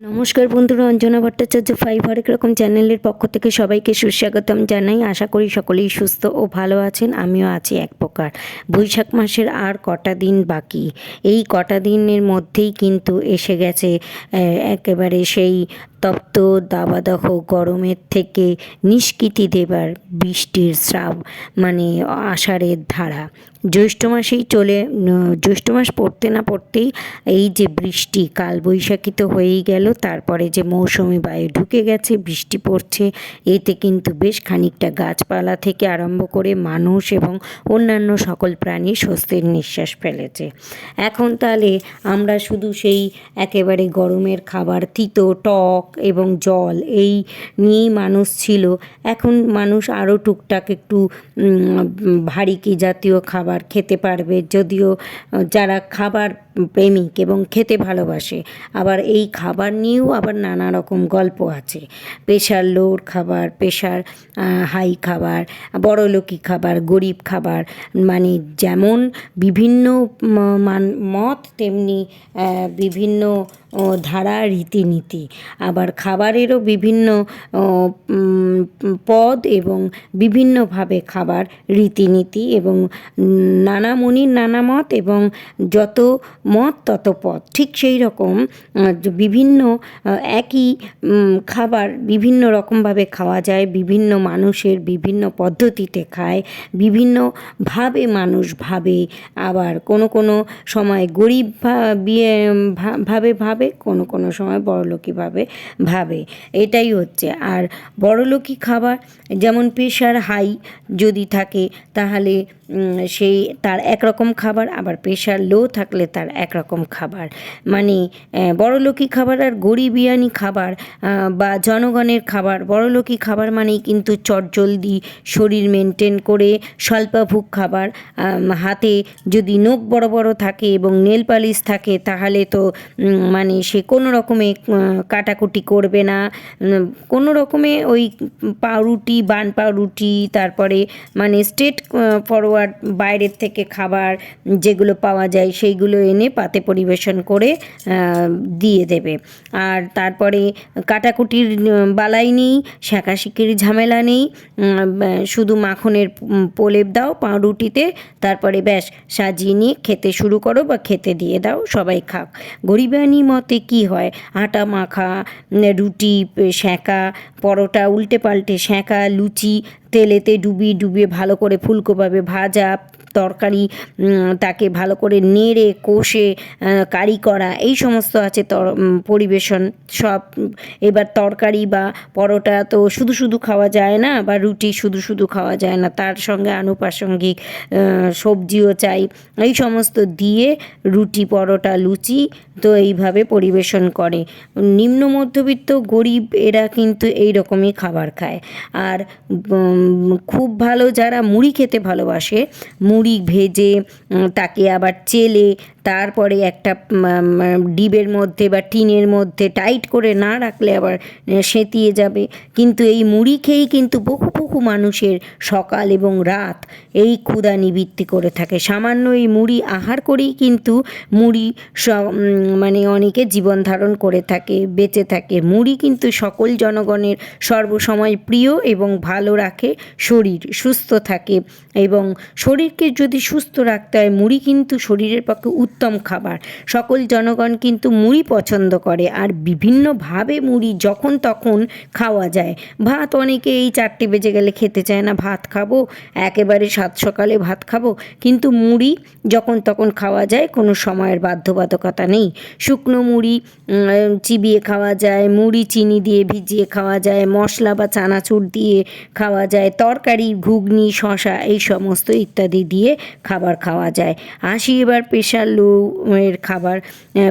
নমস্কার বন্ধুরা, অঞ্জনা ভট্টাচার্য ফাইভ হরেক রকম চ্যানেলের পক্ষ থেকে সবাইকে সুস্বাগতম জানাই। আশা করি সকলেই সুস্থ ও ভালো আছেন, আমিও আছি এক প্রকার। বৈশাখ মাসের আর কটা দিন বাকি? এই কটা দিনের মধ্যেই কিন্তু এসে গেছে একেবারে সেই তপ্ত দাবাদহ গরমের থেকে নিষ্কৃতি দেবার বৃষ্টির স্রাব মানে আষাঢ়ের ধারা। জ্যৈষ্ঠ মাসেই চলে, জ্যৈষ্ঠ মাস পড়তে না পড়তেই এই যে বৃষ্টি কাল বৈশাখী তো হয়েই গেল, তারপরে যে মৌসুমি বায়ু ঢুকে গেছে, বৃষ্টি পড়ছে, এতে কিন্তু বেশ খানিকটা গাছপালা থেকে আরম্ভ করে মানুষ এবং অন্যান্য সকল প্রাণী স্বস্তির নিঃশ্বাস ফেলেছে। এখন তাহলে আমরা শুধু সেই একেবারে গরমের খাবার, তিতো, টক এবং জল, এই নিয়েই মানুষ ছিল। এখন মানুষ আরও টুকটাক একটু ভারী কি জাতীয় খাবার খেতে পারবে। যদিও যারা খাবার প্রেমিক এবং খেতে ভালোবাসে। আবার এই খাবার নিয়েও আবার নানা রকম গল্প আছে। প্রেশার লোর খাবার প্রেশার হাই খাবার বড়লোকি খাবার গরিব খাবার মানে যেমন বিভিন্ন মান- মত তেমনি বিভিন্ন ধারা রীতিনীতি। আবার খাবারেরও বিভিন্ন পদ এবং বিভিন্নভাবে খাবার রীতিনীতি এবং উম, নানা মুনির নানা মত এবং যত মত তত পদ ঠিক সেই রকম বিভিন্ন একই খাবার বিভিন্ন রকমভাবে খাওয়া যায়, বিভিন্ন মানুষের বিভিন্ন পদ্ধতিতে খায় বিভিন্নভাবে মানুষ ভাবে, আবার কোনো কোনো সময় গরিব ভাবে ভাবে, কোনো কোনো সময় বড়লোকি ভাবে এটাই হচ্ছে। আর বড়লোকি খাবার, যেমন প্রেশার হাই যদি থাকে, তাহলে সেই তার একরকম খাবার, আবার প্রেশার লো থাকলে তার একরকম খাবার। মানে বড়লোকি খাবার আর গরিবিয়ানি খাবার বা জনগণের খাবার। বড়লোকি খাবার মানেই কিন্তু চটজলদি শরীর মেনটেন করে স্বল্পাভুক খাবার। হাতে যদি নখ বড় বড় থাকে এবং নেল পালিশ থাকে, তাহলে তো মানে সে কোনো রকমে কাটাকুটি করবে না। কোনো রকমে ওই পাউরুটি, বান পাউরুটি, তারপরে মানে স্টেট ফরওয়ার্ড বাইরের থেকে খাবার যেগুলো পাওয়া যায় সেইগুলো এনে পাতে পরিবেশন করে দিয়ে দেবে। আর তারপরে কাটাকুটির বালাই নেই শাঁকাশিকির ঝামেলা নেই শুধু মাখনের প্রলেপ দাও পাউরুটিতে, তারপরে ব্যাস, সাজিয়ে নিয়ে খেতে শুরু করো বা খেতে দিয়ে দাও, সবাই খাক। গরিবানি মতে কি হয়? আটা মাখা, রুটি সেঁকা পরোটা, উল্টে পাল্টে সেঁকা লুচি তেলেতে ডুবিয়ে ডুবিয়ে ভালো করে ফুলকোভাবে ভাজা তরকারি তাকে ভালো করে নেড়ে কষে কারি করা, এই সমস্ত আছে তর পরিবেশন সব। এবার তরকারি বা পরোটা তো শুধু শুধু খাওয়া যায় না, বা রুটি শুধু শুধু খাওয়া যায় না, তার সঙ্গে আনুপাসঙ্গিক সবজিও চাই, এই সমস্ত দিয়ে রুটি, পরোটা, লুচি তো এইভাবে পরিবেশন করে। নিম্ন মধ্যবিত্ত গরিব এরা কিন্তু এই রকমই খাবার খায়। আর খুব ভালো যারা মুড়ি খেতে ভালোবাসে, মুড়ি ভেজে তাকে আবার চেলে, তারপরে একটা ডিবের মধ্যে বা টিনের মধ্যে টাইট করে না রাখলে আবার সেঁতিয়ে যাবে। কিন্তু এই মুড়ি খেয়েই কিন্তু বহু বহু মানুষের সকাল এবং রাত এই ক্ষুধা নিবৃত্তি করে থাকে। সামান্য এই মুড়ি আহার করেই কিন্তু মুড়ি মানে অনেকে জীবন ধারণ করে থাকে, বেঁচে থাকে। মুড়ি কিন্তু সকল জনগণের সর্বসময় প্রিয় এবং ভালো রাখে। শরীর সুস্থ থাকে এবং শরীরকে যদি সুস্থ রাখতে হয়, মুড়ি কিন্তু শরীরের পক্ষে উত্তম খাবার। সকল জনগণ কিন্তু মুড়ি পছন্দ করে আর বিভিন্নভাবে মুড়ি যখন তখন খাওয়া যায়। ভাত অনেকে এই চারটে বেজে গেলে খেতে চায় না, ভাত খাব, একেবারে সাত সকালে ভাত খাব, কিন্তু মুড়ি যখন তখন খাওয়া যায়, কোনো সময়ের বাধ্যবাধকতা নেই। শুকনো মুড়ি চিবিয়ে খাওয়া যায়, মুড়ি, চিনি দিয়ে ভিজিয়ে খাওয়া যায়, মশলা বা চানাচুর দিয়ে খাওয়া যায়। তরকারি, ঘুগনি শশা এই সমস্ত ইত্যাদি দিয়ে খাবার খাওয়া যায়। আসি এবার প্রেশার লো এর খাবার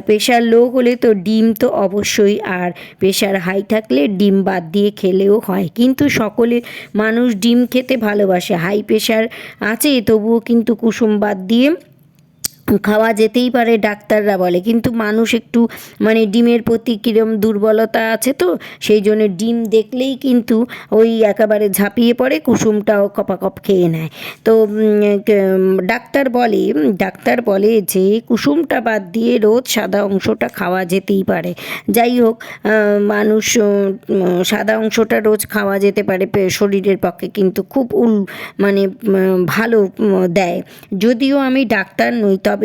প্রেশার লো হলে তো ডিম তো অবশ্যই, আর প্রেশার হাই থাকলে ডিম বাদ দিয়ে খেলেও হয়। কিন্তু সকলে মানুষ ডিম খেতে ভালোবাসে। হাই প্রেশার আছে, তবুও কিন্তু কুসুম বাদ দিয়ে খাওয়া যেতেই পারে, ডাক্তাররা বলে। কিন্তু মানুষ একটু মানে ডিমের প্রতি কীরম দুর্বলতা আছে তো, সেই জন্য ডিম দেখলেই কিন্তু ওই একেবারে ঝাঁপিয়ে পড়ে, কুসুমটাও কপাকপ খেয়ে নেয়। তো ডাক্তার বলে ডাক্তার বলে যে, কুসুমটা বাদ দিয়ে রোজ সাদা অংশটা খাওয়া যেতেই পারে। যাই হোক মানুষ সাদা অংশটা রোজ খাওয়া যেতে পারে শরীরের পক্ষে কিন্তু খুব উল মানে ভালো দেয়। যদিও আমি ডাক্তার নই, তবে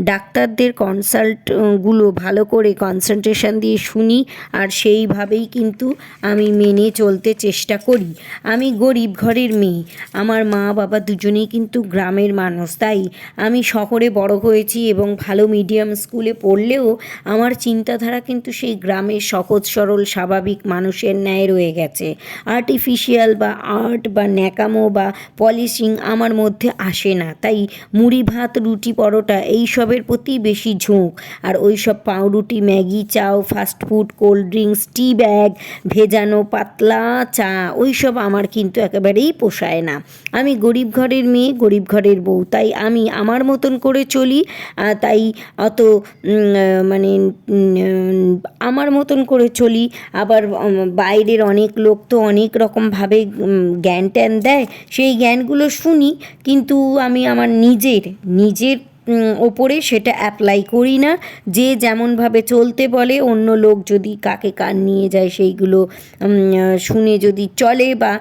ডাক্তারদের কনসাল্টগুলো ভালো করে কনসেন্ট্রেশন দিয়ে শুনি আর সেইভাবেই কিন্তু আমি মেনে চলতে চেষ্টা করি। আমি গরিব ঘরের মেয়ে। আমার মা বাবা দুজনেই কিন্তু গ্রামের মানুষ, তাই আমি শহরে বড় হয়েছি এবং ভালো মিডিয়াম স্কুলে পড়লেও আমার চিন্তাধারা কিন্তু সেই গ্রামের সহজ, সরল, স্বাভাবিক মানুষের ন্যায় রয়ে গেছে। আর্টিফিশিয়াল বা আর্ট বা ন্যাকামো বা পলিশিং আমার মধ্যে আসে না, তাই মুড়ি ভাত, রুটি পরোটা এইসবের প্রতি বেশি ঝোঁক। আর ওই সব পাউরুটি, ম্যাগি, চাও fast food cold drinks tea bag ভেজানো পাতলা চা ওই সব আমার কিন্তু একেবারেই পোষায় না। আমি গরিব ঘরের মেয়ে, গরিব ঘরের বউ, তাই আমি আমার মতন করে চলি তাই অত মানে আমার মতন করে চলি। আবার বাইরের অনেক লোক তো অনেক রকমভাবে জ্ঞান ট্যান দেয়। সেই জ্ঞানগুলো শুনি, কিন্তু আমি আমার নিজের নিজের ওপরে সেটা অ্যাপ্লাই করি না। যে যেমনভাবে চলতে বলে, অন্য লোক যদি কাকে কান নিয়ে যায় সেইগুলো শুনে যদি চলে বা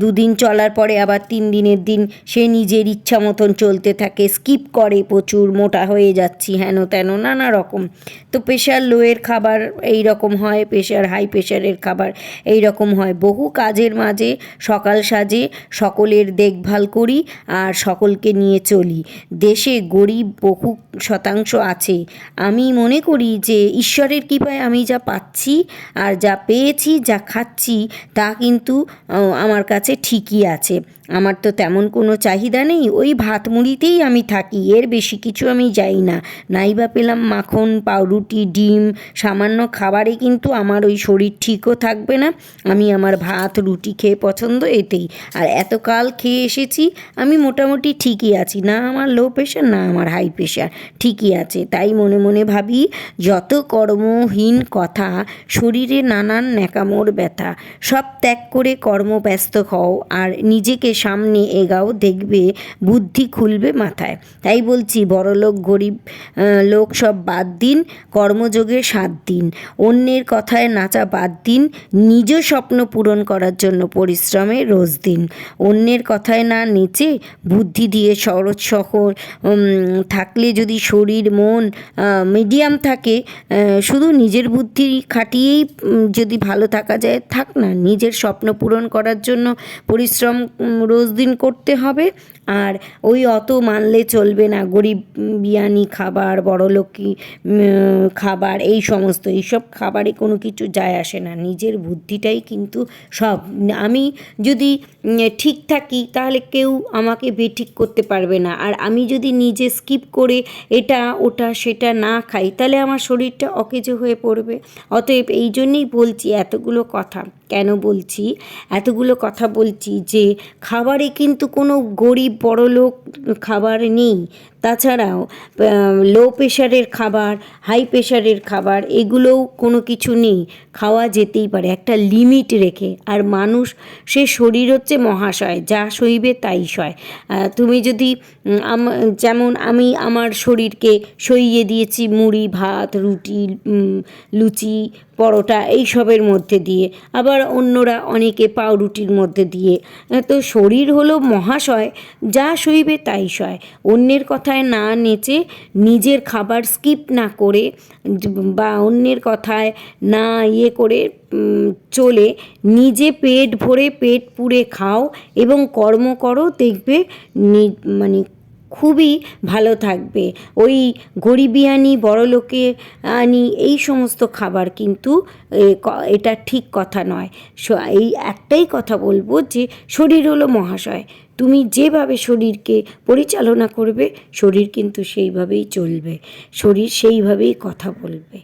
দুদিন চলার পরে আবার তিন দিনের দিন সে নিজের ইচ্ছা মতন চলতে থাকে স্কিপ করে প্রচুর, মোটা হয়ে যাচ্ছি হেন তেন, নানা রকম। তো প্রেশার লোয়ের খাবার এই রকম হয় প্রেশার হাই প্রেশারের খাবার এই রকম হয়। বহু কাজের মাঝে সকাল সাজে সকলের দেখভাল করি আর সকলকে নিয়ে চলি। দেশে গরিব বহু শতাংশ আছে। আমি মনে করি যে ঈশ্বরের কৃপায় আমি যা পাচ্ছি আর যা পেয়েছি, যা খাচ্ছি, তা কিন্তু আমার কাছে ঠিকই আছে। আমার তো তেমন কোনো চাহিদা নেই, ওই ভাত মুড়িতেই আমি থাকি, এর বেশি কিছু আমি যাই না। নাই বা পেলাম মাখন, পাউরুটি, ডিম, সামান্য খাবারে কিন্তু আমার ওই শরীর ঠিকও থাকবে না, আমি আমার ভাত, রুটি খেয়ে পছন্দ এতেই। আর এতকাল খেয়ে এসেছি, আমি মোটামুটি ঠিকই আছি, না আমার লো প্রেশার না আমার হাই প্রেশার ঠিকই আছে। তাই মনে মনে ভাবি, যত কর্মহীন কথা, শরীরে নানান ন্যাকামোর ব্যথা, সব ত্যাগ করে কর্মব্যস্ত হও, আর নিজেকে সামনে এগাও দেখবে, বুদ্ধি খুলবে মাথায়। তাই বলছি, বড়লোক, গরিব লোক সব বাদ দিন কর্মযোগে সাত দিন। অন্যের কথায় নাচা বাদ দিন, নিজ স্বপ্ন পূরণ করার জন্য পরিশ্রমে রোজ দিন। অন্যের কথায় না নেচে, বুদ্ধি দিয়ে সরজ শহর থাকলে যদি শরীর, মন মিডিয়াম থাকে শুধু নিজের বুদ্ধি খাটিয়েই যদি ভালো থাকা যায়, থাক না। নিজের স্বপ্ন পূরণ করার জন্য পরিশ্রম রোজ দিন করতে হবে। আর ওই অত মানলে চলবে না। গরিব বিয়ানি খাবার বড়লোকি খাবার, এই সমস্ত এইসব খাবারে কোনো কিছু যায় আসে না। নিজের বুদ্ধিটাই কিন্তু সব। আমি যদি ঠিক থাকি, তাহলে কেউ আমাকে বেঠিক করতে পারবে না। আর আমি যদি নিজে স্কিপ করে এটা, ওটা, সেটা না খাই, তাহলে আমার শরীরটা অকেজো হয়ে পড়বে। অতএব এই জন্যেই বলছি, এতগুলো কথা কেন বলছি? এতগুলো কথা বলছি যে, খাবারে কিন্তু কোনো গরিব বড়লোক খাবার নেই। তাছাড়াও লো প্রেশারের খাবার হাই প্রেশারের খাবার, এগুলোও কোনো কিছু নেই। খাওয়া যেতেই পারে, একটা লিমিট রেখে। আর মানুষ, সে শরীর হচ্ছে মহাশয়, যা সইবে তাই সয়। তুমি যদি যেমন আমি আমার শরীরকে সইয়ে দিয়েছি, মুড়ি, ভাত, রুটি লুচি, পরোটা, এইসবের মধ্যে দিয়ে। আবার অন্যরা অনেকে পাউরুটির মধ্যে দিয়ে। তো শরীর হলো মহাশয়, যা সইবে তাই সয়। অন্যের কথায় না নেচে নিজের খাবার স্কিপ না করে, বা অন্যের কথায় না ইয়ে করে চলে নিজে পেট ভরে পেট পুড়ে খাও এবং কর্ম করো, দেখবে মানে খুবই ভালো থাকবে। ওই গরিবিয়ানি বড়লোকে আনি এই সমস্ত খাবার কিন্তু এটা ঠিক কথা নয়। এই একটাই কথা বলব যে শরীর হলো মহাশয়। তুমি যেভাবে শরীরকে পরিচালনা করবে শরীর কিন্তু সেইভাবেই চলবে। শরীর সেইভাবেই কথা বলবে।